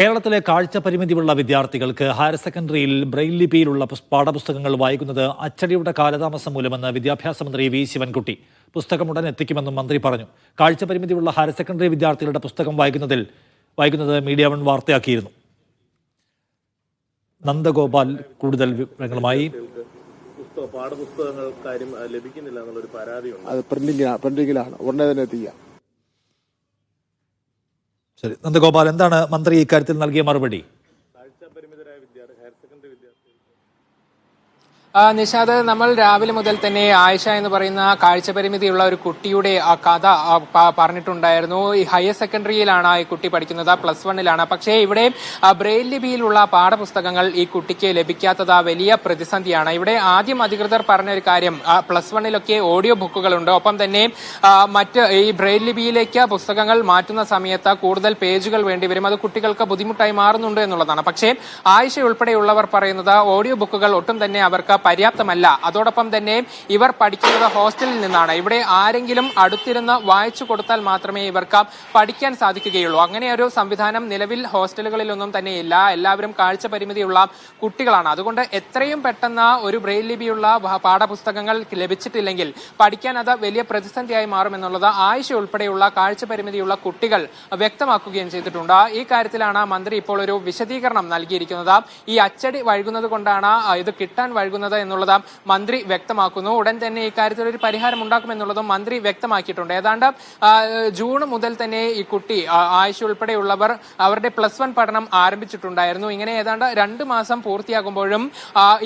കേരളത്തിലെ കാഴ്ച പരിമിതിയുള്ള വിദ്യാർത്ഥികൾക്ക് ഹയർ സെക്കൻഡറിയിൽ ബ്രെയിൽ ലിപിയിലുള്ള പാഠപുസ്തകങ്ങൾ വായിക്കുന്നത് അച്ചടിയുടെ കാലതാമസം മൂലമെന്ന് വിദ്യാഭ്യാസ മന്ത്രി വി. ശിവൻകുട്ടി പുസ്തകം ഉടൻ എത്തിക്കുമെന്നും മന്ത്രി പറഞ്ഞു. കാഴ്ച പരിമിതിയുള്ള ഹയർ സെക്കൻഡറി വിദ്യാർത്ഥികളുടെ പുസ്തകം വായിക്കുന്നതിൽ വായിക്കുന്നത് മീഡിയ വൺ വാർത്തയാക്കിയിരുന്നു. നന്ദഗോപാൽ കൂടുതൽ വിവരങ്ങളുമായി. പുസ്തക പാഠപുസ്തകങ്ങൾ കാര്യം ലഭിക്കുന്നില്ല എന്നുള്ളൊരു പരാതിയുണ്ട്. അത് പ്രിന്റിംഗിലാണ് പ്രിന്റിംഗിലാണ് ഉടനെ തന്നെ എത്തിക്കുക. ശരി. നന്ദഗോപാൽ എന്താണ് മന്ത്രി ഇക്കാര്യത്തിൽ നൽകിയ മറുപടി കാഴ്ചപരിമിതരായ വിദ്യാർത്ഥി ഹയർ സെക്കൻഡറി വിദ്യാർത്ഥി ആ, നിഷാദ് നമ്മൾ രാവിലെ മുതൽ തന്നെ ആയിഷ എന്ന് പറയുന്ന കാഴ്ച പരിമിതിയുള്ള ഒരു കുട്ടിയുടെ ആ കഥ പറഞ്ഞിട്ടുണ്ടായിരുന്നു. ഈ ഹയർ സെക്കൻഡറിയിലാണ് ഈ കുട്ടി പഠിക്കുന്നത് പ്ലസ് വണ്ണിലാണ്. പക്ഷേ ഇവിടെ ബ്രെയിൽ ലിപിയിലുള്ള പാഠപുസ്തകങ്ങൾ ഈ കുട്ടിക്ക് ലഭിക്കാത്തത് വലിയ പ്രതിസന്ധിയാണ്. ഇവിടെ ആദ്യം അധികൃതർ പറഞ്ഞ ഒരു കാര്യം പ്ലസ് വണ്ണിലൊക്കെ ഓഡിയോ ബുക്കുകൾ ഉണ്ട് ഒപ്പം തന്നെ മറ്റ് ഈ ബ്രെയിൽ ലിപിയിലേക്ക് പുസ്തകങ്ങൾ മാറ്റുന്ന സമയത്ത് കൂടുതൽ പേജുകൾ വേണ്ടിവരും അത് കുട്ടികൾക്ക് ബുദ്ധിമുട്ടായി മാറുന്നുണ്ട് എന്നുള്ളതാണ്. പക്ഷേ ആയിഷ ഉൾപ്പെടെയുള്ളവർ പറയുന്നത് ഓഡിയോ ബുക്കുകൾ ഒട്ടും തന്നെ അവർക്ക് പര്യാപ്തമല്ല. അതോടൊപ്പം തന്നെ ഇവർ പഠിക്കുന്നത് ഹോസ്റ്റലിൽ നിന്നാണ്. ഇവിടെ ആരെങ്കിലും അടുത്തിരുന്ന് വായിച്ചു കൊടുത്താൽ മാത്രമേ ഇവർക്ക് പഠിക്കാൻ സാധിക്കുകയുള്ളൂ. അങ്ങനെ ഒരു സംവിധാനം നിലവിൽ ഹോസ്റ്റലുകളിലൊന്നും തന്നെ ഇല്ല എല്ലാവരും കാഴ്ച പരിമിതിയുള്ള കുട്ടികളാണ്. അതുകൊണ്ട് എത്രയും പെട്ടെന്ന് ഒരു ബ്രെയിൽ ലിപിയുള്ള പാഠപുസ്തകങ്ങൾ ലഭിച്ചിട്ടില്ലെങ്കിൽ പഠിക്കാൻ അത് വലിയ പ്രതിസന്ധിയായി മാറുമെന്നുള്ളത് ആയിഷ ഉൾപ്പെടെയുള്ള കാഴ്ച പരിമിതിയുള്ള കുട്ടികൾ വ്യക്തമാക്കുകയും ചെയ്തിട്ടുണ്ട്. ഈ കാര്യത്തിലാണ് മന്ത്രി ഇപ്പോൾ ഒരു വിശദീകരണം നൽകിയിരിക്കുന്നത്. ഈ അച്ചടി വഴുകുന്നത് കൊണ്ടാണ് ഇത് കിട്ടാൻ വഴുകുന്നത് എന്നുള്ളത് മന്ത്രി വ്യക്തമാക്കുന്നു. ഉടൻ തന്നെ ഇക്കാര്യത്തിൽ ഒരു പരിഹാരം ഉണ്ടാക്കുമെന്നുള്ളതും മന്ത്രി വ്യക്തമാക്കിയിട്ടുണ്ട്. ഏതാണ്ട് ജൂൺ മുതൽ തന്നെ ഈ കുട്ടി ആയുഷ് ഉൾപ്പെടെയുള്ളവർ അവരുടെ പ്ലസ് വൺ പഠനം ആരംഭിച്ചിട്ടുണ്ടായിരുന്നു. ഇങ്ങനെ ഏതാണ്ട് രണ്ട് മാസം പൂർത്തിയാകുമ്പോഴും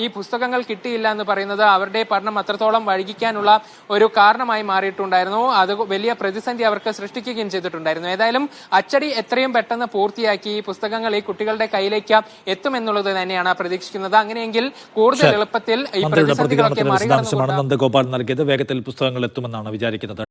ഈ പുസ്തകങ്ങൾ കിട്ടിയില്ല എന്ന് പറയുന്നത് അവരുടെ പഠനം അത്രത്തോളം വൈകിക്കാനുള്ള ഒരു കാരണമായി മാറിയിട്ടുണ്ടായിരുന്നു. അത് വലിയ പ്രതിസന്ധി അവർക്ക് സൃഷ്ടിക്കുകയും ചെയ്തിട്ടുണ്ടായിരുന്നു. ഏതായാലും അച്ചടി എത്രയും പെട്ടെന്ന് പൂർത്തിയാക്കി ഈ പുസ്തകങ്ങൾ ഈ കുട്ടികളുടെ കയ്യിലേക്ക് എത്തുമെന്നുള്ളത് തന്നെയാണ് പ്രതീക്ഷിക്കുന്നത്. അങ്ങനെയെങ്കിൽ കൂടുതൽ ശരി. ഈ പ്രതിസന്ധികളൊക്കെ പ്രതികരണത്തിന് വിശദാംശമാണ് മറികടന്നുകൊണ്ട് നന്ദഗോപാൽ നൽകിയത്. വേഗത്തിൽ പുസ്തകങ്ങൾ എത്തുമെന്നാണ് വിചാരിക്കുന്നത്.